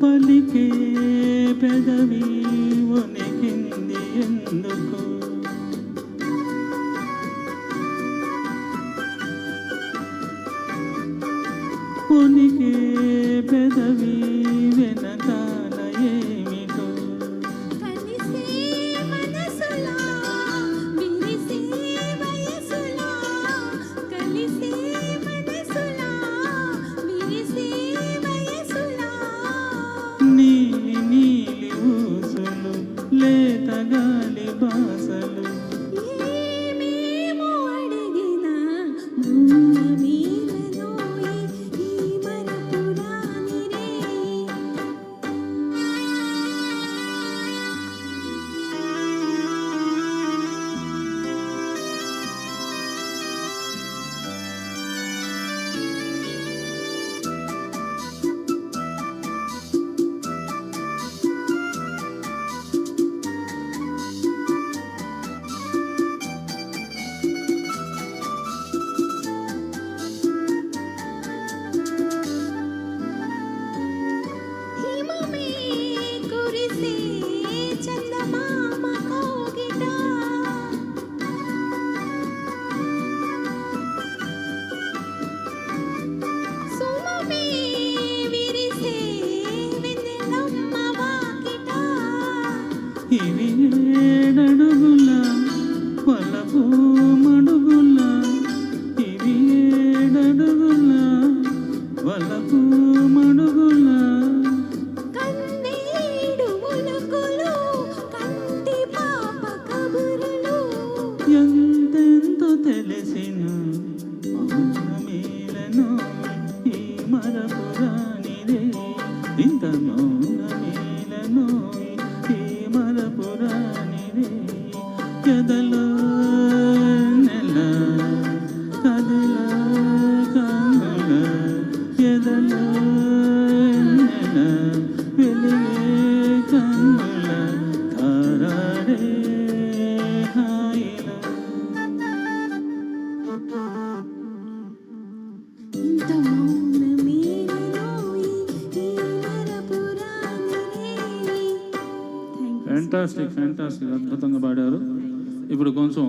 పలికే పెదవి వణికింది ఎందుకు? వణికే పెదవి bus. మడుగుల. వలపు మడుగుల. పాప కబురులు. ఎంతెంతో తెలిసిన మౌనమేలను ఈ మరపురానిదే. ఇంత ఎదలో నెల కదిల కనుల ఎదలో నెల వెలిగే కన్నుల తారాడే హాయిలో. ఇంత ఫ్యాంటాస్టిక్ ఫ్యాంటాస్టిక్ అద్భుతంగా పాడారు. ఇప్పుడు కొంచెం